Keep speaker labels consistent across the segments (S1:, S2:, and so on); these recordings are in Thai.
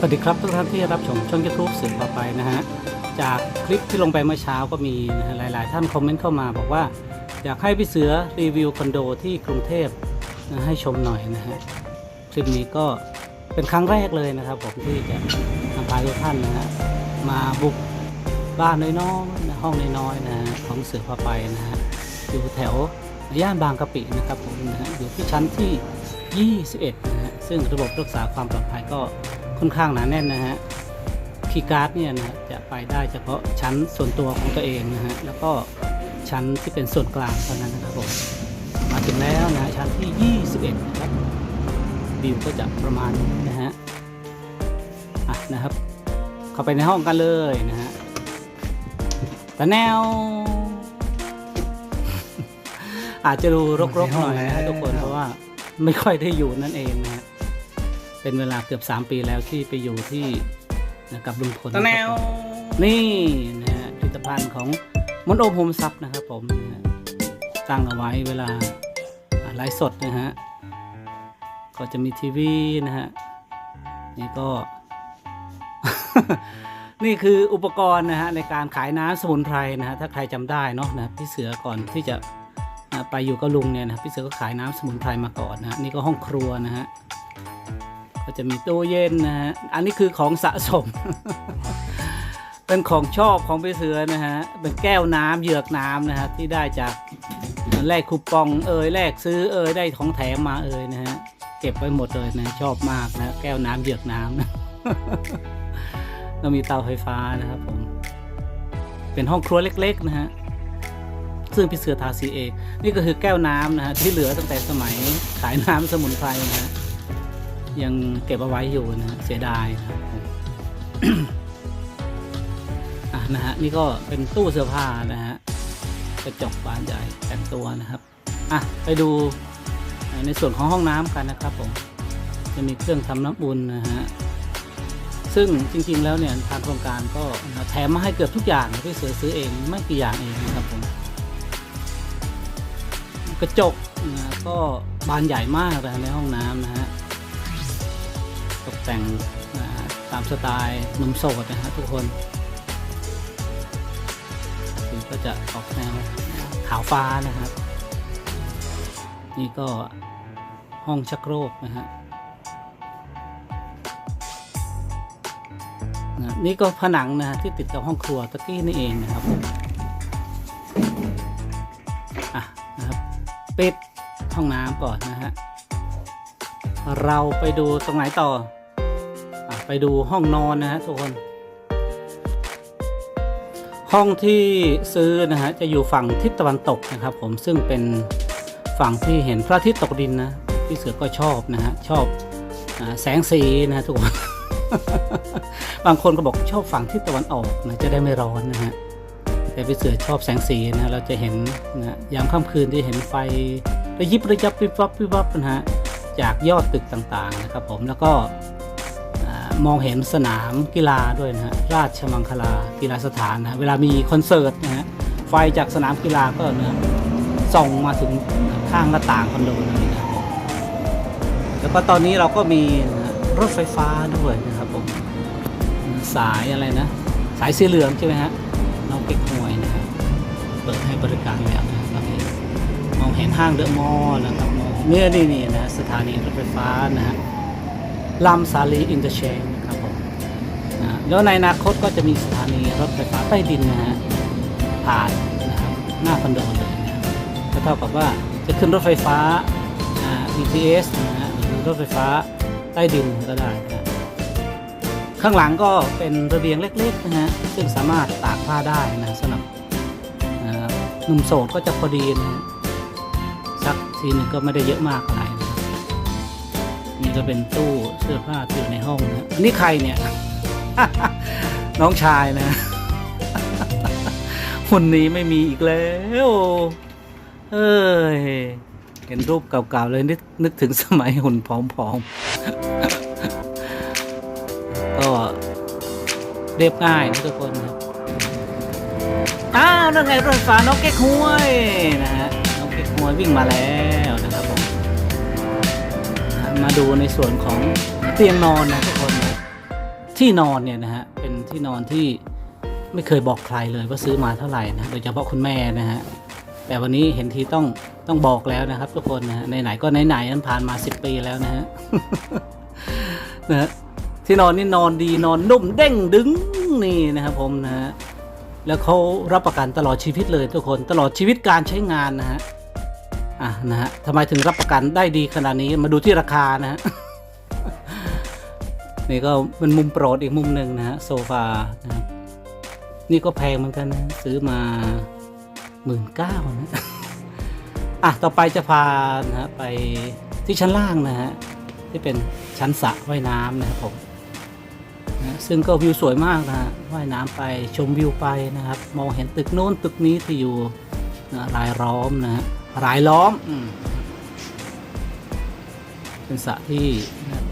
S1: สวัสดีครับทุกท่านที่รับชมช่องยูทูบสื่อต่อไปนะฮะจากคลิปที่ลงไปเมื่อเช้าก็มีนะฮะหลาย ๆ ท่านคอมเมนต์เข้ามาบอกว่า อยากให้พี่เสือรีวิวคอนโดที่กรุงเทพนะให้ชมหน่อยนะฮะคลิปนี้ก็เป็นครั้งแรกเลยนะครับผมที่จะนำพาทุกท่านนะฮะมาบุกบ้านน้อยๆนะห้องน้อยๆนะฮะของเสือพาไปนะฮะอยู่แถวย่านบางกะปินะครับผมนะฮะอยู่ที่ชั้นที่ 21นะฮะซึ่งระบบรักษาความปลอดภัยก็ ค่อนข้างหนาแน่นนะฮะคีย์การ์ดเนี่ยนะจะไปได้เฉพาะชั้นส่วนตัวของตัวเองนะฮะแล้วก็ชั้นที่เป็นส่วนกลางเท่านั้นนะครับผมมาถึงแล้วนะฮะชั้นที่ 21นะครับวิวก็จะประมาณนี้นะฮะอะนะครับ เข้าไปในห้องกันเลยนะฮะตะแนว อาจจะดูรกๆหน่อยนะฮะทุกคนเพราะว่าไม่ค่อยได้อยู่นั่นเองนะฮะ เป็นเวลาเกือบ 3 ปีแล้วที่ไปอยู่ที่นะกับลุงพล
S2: ตะแนว
S1: นี่นะฮะผลิตภัณฑ์ของมนโอมโฮมซับนะครับผมนะฮะตั้งเอาไว้เวลาอ่าไลฟ์สดนะฮะ ก็จะมีทีวีนะฮะ นี่ก็ นี่คืออุปกรณ์นะฮะในการขายน้ำสมุนไพรนะฮะถ้าใครจำได้เนาะนะพี่เสือก่อนที่จะอ่าไปอยู่กับลุงเนี่ยนะพี่เสือก็ขายน้ำสมุนไพรมาก่อนนะฮะนี่ก็ห้องครัวนะฮะ ก็จะมีตู้เย็นนะฮะ อันนี้คือของสะสม เป็นของชอบของพี่เสือนะฮะ เป็นแก้วน้ำเหยือกน้ำนะฮะที่ได้จากแลกคูปองเอ่ยแลกซื้อเอ่ยได้ของแถมมาเอ่ยนะฮะ เก็บไว้หมดเลยนะชอบมากนะแก้วน้ำเหยือกน้ำนะเรามีเตาไฟฟ้านะครับผม เป็นห้องครัวเล็ก ๆ นะฮะ ซึ่งพี่เสือทาสีเอง นี่ก็คือแก้วน้ำนะฮะที่เหลือตั้งแต่สมัยขายน้ำสมุนไพรนะฮะ ยังเก็บเอาไว้อยู่นะฮะเสียดายนะครับผมอะนะฮะนี่ก็เป็นตู้เสื้อผ้านะฮะกระจกบานใหญ่แต่งตัวนะครับอะไปดูในส่วนของห้องน้ำกันนะครับผมจะมีเครื่องทำน้ำอุ่นนะฮะซึ่งจริงๆแล้วเนี่ยทางโครงการก็แถมมาให้เกือบทุกอย่างที่เสือซื้อเองไม่กี่อย่างเองนะครับผมกระจกนะก็บานใหญ่มากเลยในห้องน้ำนะฮะ แต่งตามสไตล์หนุ่มโสดนะฮะทุกคนสีก็จะออกแนวขาวฟ้านะครับ นี่ก็ห้องชักโครกนะฮะนี่ก็ผนังนะฮะที่ติดกับห้องครัวตะกี้นี่เองนะครับอะนะครับปิดห้องน้ำก่อนนะฮะเราไปดูตรงไหนต่อ ไปดูห้องนอนนะฮะทุกคน ห้องที่ซื้อนะฮะจะอยู่ฝั่งทิศตะวันตกนะครับ ผมซึ่งเป็นฝั่งที่เห็นพระอาทิตย์ตกดินนะพี่เสือก็ชอบนะฮะชอบแสงสีนะฮะทุกคน บางคนก็บอกชอบฝั่งทิศตะวันออกนะจะได้ไม่ร้อนนะฮะแต่พี่เสือชอบแสงสีนะเราจะเห็นนะยามค่ำคืนที่เห็นไฟระยิบระยับวิบวับวิบวับนะฮะจากยอดตึกต่างๆนะครับผมแล้วก็ มองเห็นสนามกีฬาด้วยนะฮะราชมังคลากีฬาสถานนะเวลามีคอนเสิร์ตนะฮะไฟจากสนามกีฬาก็เนะส่องมาถึงข้างหน้าต่างคอนโดเลยนะครับแล้วก็ตอนนี้เราก็มีนะรถไฟฟ้าด้วยนะครับผมสายอะไรนะ สายสีเหลืองใช่ไหมฮะน้องเก๊กฮวยนะครับเปิดให้บริการแล้วนะครับมองเห็นห้างเดอะมอลล์นะครับเนี่ยนี่นี่นะสถานีรถไฟฟ้านะฮะ ลำสาลีอินเตอร์เชนครับผมนะแล้วในอนาคตก็จะมีสถานีรถไฟฟ้าใต้ดินนะฮะผ่านนะครับหน้าคอนโดเลยนะก็เท่ากับว่าจะขึ้นรถไฟฟ้าอ่า BTS นะฮะหรือรถไฟฟ้าใต้ดินก็ได้นะข้างหลังก็เป็นระเบียงเล็กๆนะฮะซึ่งสามารถตากผ้าได้นะสำหรับหนุ่มโสดก็จะพอดีนะซักทีนึงก็ไม่ได้เยอะมากอะไร ก็เป็นตู้เสื้อผ้าที่อยู่ในห้องนะอันนี่ใครเนี่ย น้องชายนะหุ่นนี้ไม่มีอีกแล้วเอ้ยเห็นรูปเก่าๆเลยนึกนึกถึงสมัยหุ่นผอมๆ ก็เรียบง่ายนะทุกคนครับ อ้าว นั่นไงรถไฟฟ้าน้องเก๊กฮวยนะฮะ น้องเก๊กฮวยวิ่งมาแล้ว มาดูในส่วนของเตียงนอนนะทุกคนนะที่นอนเนี่ยนะฮะเป็นที่นอนที่ไม่เคยบอกใครเลยว่าซื้อมาเท่าไหร่นะโดยเฉพาะคุณแม่นะฮะแต่วันนี้เห็นทีต้องต้องบอกแล้วนะครับ ทุกคนนะฮะไหนๆก็ไหนๆนั้นผ่านมา 10 ปีแล้วนะฮะนะที่นอนนี่นอนดีนอนนุ่มเด้งดึงนี่นะครับผมนะฮะแล้วเขารับประกันตลอดชีวิตเลยทุกคนตลอดชีวิตการใช้งานนะฮะ อะนะฮะทำไมถึงรับประกันได้ดีขนาดนี้มาดูที่ราคานะฮะนี่ก็เป็นมุมโปรดอีกมุมหนึ่งนะฮะโซฟานะนี่ก็แพงเหมือนกันนะซื้อมาหมื่นเก้านะอะต่อไปจะพานะฮะไปที่ชั้นล่างนะฮะที่เป็นชั้นสระว่ายน้ำนะครับผมนะซึ่งก็วิวสวยมากนะฮะว่ายน้ำไปชมวิวไปนะครับ มองเห็นตึกโน้นตึกนี้ที่อยู่นะรายล้อมนะฮะ รายล้อม เป็นสระที่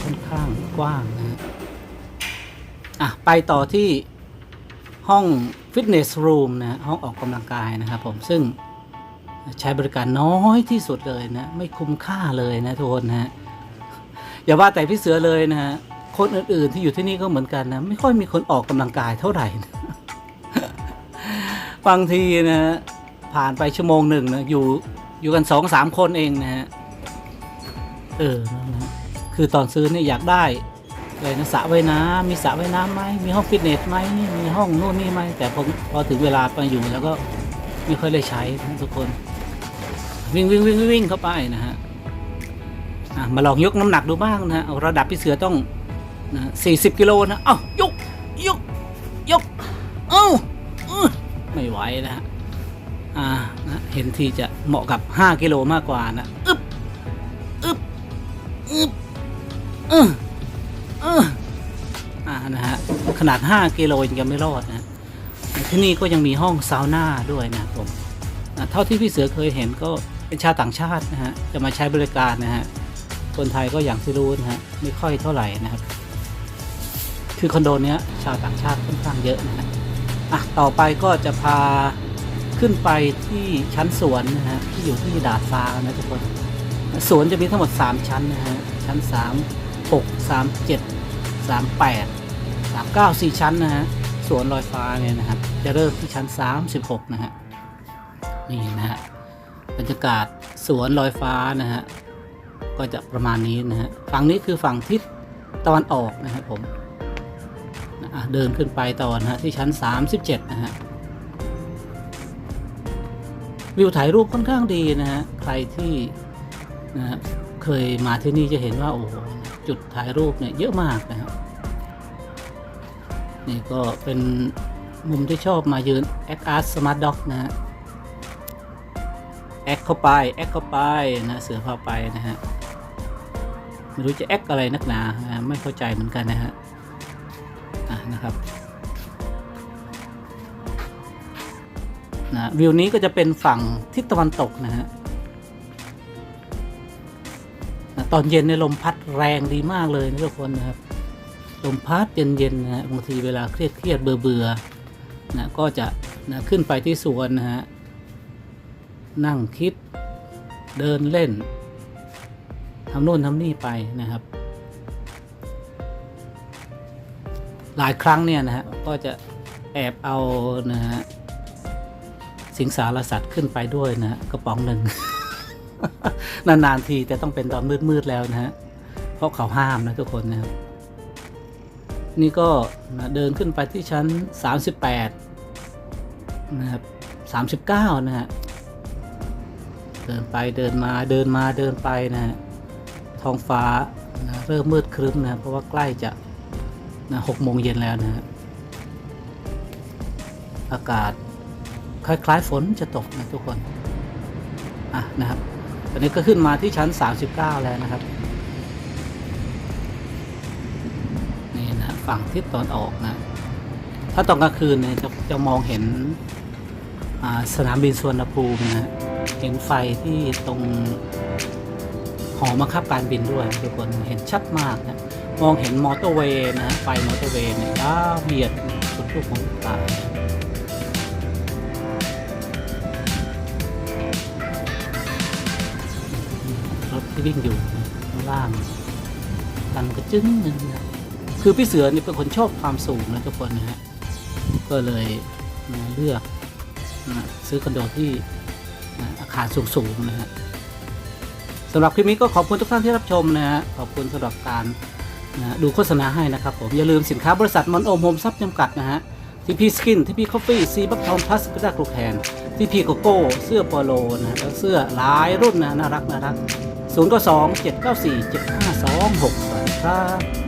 S1: ค่อนข้างกว้างนะอะ ไปต่อที่ห้องฟิตเนสรูมนะห้องออกกำลังกายนะครับผมซึ่งใช้บริการน้อยที่สุดเลยนะ ไม่คุ้มค่าเลยนะทุกคนนะฮะอย่าว่าแต่พี่เสือเลยนะฮะคนอื่นๆที่อยู่ที่นี่ก็เหมือนกันนะ ไม่ค่อยมีคนออกกำลังกายเท่าไหร่นะบางทีนะผ่านไปชั่วโมงหนึ่งนะอยู่ อยู่กันสองสามคนเองนะฮะ เออนะคือตอนซื้อเนี่ยอยากได้เลยนะสระว่ายน้ำมีสระว่ายน้ำไหมมีห้องฟิตเนสไหมมีห้องนู่นนี่ไหมแต่พอพอถึงเวลาไปอยู่แล้วก็ไม่ค่อยได้ใช้ทุกคน วิ่งวิ่งวิ่งวิ่งเข้าไปนะฮะมาลองยกน้ำหนักดูบ้างนะฮะระดับพี่เสือต้องนะสี่สิบกิโลนะเอ้ายกยกยกเอ้าอื้อไม่ไหวนะฮะอ่า เห็นที่จะเหมาะกับ 5 กิโลมากกว่านะอึบอึบอึบเออเอออ่านะฮะขนาด 5 กิโลยังไม่รอดนะที่นี่ก็ยังมีห้องซาวน่าด้วยนะครับผมอ่เท่าที่พี่เสือเคยเห็นก็เป็นชาวต่างชาตินะฮะจะมาใช้บริการนะฮะคนไทยก็อย่างที่รู้นะฮะไม่ค่อยเท่าไหร่นะครับ คือคอนโดเนี้ยชาวต่างชาติค่อนข้างเยอะนะฮะอะต่อไปก็จะพา ขึ้นไปที่ชั้นสวนนะฮะที่อยู่ที่ดาดฟ้านะทุกคนสวนจะมีทั้งหมด 3 ชั้นนะฮะชั้น 3 6 3 7 3 8 3 9 4 ชั้นนะฮะสวนลอยฟ้าเนี่ยนะครับ จะเริ่มที่ชั้น 36 นะฮะนี่นะฮะบรรยากาศสวนลอยฟ้านะฮะก็จะประมาณนี้นะฮะฝั่งนี้คือฝั่งทิศตะวันออกนะครับผมเดินขึ้นไปต่อนะฮะที่ชั้น 37 นะฮะ วิวถ่ายรูปค่อนข้างดีนะฮะใครที่นะครับเคยมาที่นี่จะเห็นว่าโอ้โหจุดถ่ายรูปเนี่ยเยอะมากนะครับนี่ก็เป็นมุมที่ชอบมายืนแอคอาร์ตสมาร์ทด็อกนะฮะแอคเข้าไปแอคเข้าไปนะเสือเข้าไปนะฮะไม่รู้จะแอคอะไรนักหนานะไม่เข้าใจเหมือนกันนะฮะอะนะครับ นะวิวนี้ก็จะเป็นฝั่งทิศตะวันตกนะฮะนะตอนเย็นในลมพัดแรงดีมากเลยนะทุกคนนะครับ ลมพัดเย็นๆนะฮะบางทีเวลาเครียดเครียดเบื่อเบื่อๆนะก็จะนะขึ้นไปที่สวนนะฮะนั่งคิดเดินเล่นทำโน่นทำนี่ไปนะครับ หลายครั้งเนี่ยนะฮะก็จะแอบเอานะฮะ สิงสารสัตว์ขึ้นไปด้วยนะกระป๋องหนึ่ง นานๆทีแต่ต้องเป็นตอนมืดๆแล้วนะฮะเพราะเขาห้ามนะทุกคนนะครับนี่ก็นะเดินขึ้นไปที่ชั้น 38 นะครับ 39 นะฮะ เดินไปเดินมาเดินมาเดินไปนะฮะ ท้องฟ้านะเริ่มมืดครึ้มนะ เพราะว่าใกล้จะนะ6โมงเย็นแล้วนะฮะ อากาศ คล้ายๆฝนจะตกนะทุกคนอะนะครับตอนนี้ก็ขึ้นมาที่ชั้น 39 แล้วนะครับนี่นะฝั่งทิศตอนออกนะ ถ้าตอนกลางคืนเนี่ยจะจะมองเห็นสนามบินสุวรรณภูมินะฮะเห็นไฟที่ตรงหอบังคับการบินด้วยทุกคนเห็นชัดมากนะมองเห็นมอเตอร์เวย์นะฮะไฟมอเตอร์เวย์เนี่ยยาวเหยียดสุดลูกของตา วิ่งอยู่ข้างล่างตันกระจึ้งนึงนะคือพี่เสือเนี่ยเป็นคนชอบความสูงนะทุกคนนะฮะก็เลยนะเลือกนะซื้อคอนโดที่นะอาคารสูงๆนะฮะสำหรับคลิปนี้ก็ขอบคุณทุกท่านที่รับชมนะฮะขอบคุณสำหรับการนะดูโฆษณาให้นะครับผมอย่าลืมสินค้าบริษัทมอนโอมโฮมซับจำกัดนะฮะทีพีสกินทีพีคอฟฟี่ซีบัคทอมพลัสพิซซ่ากรูแคนทีพีโกโก้เสื้อโปโลนะแล้วเสื้อหลายรุ่นนะน่ารักน่ารัก 0 9 2 7 9 4 7 5 2 6สวัสดีครับ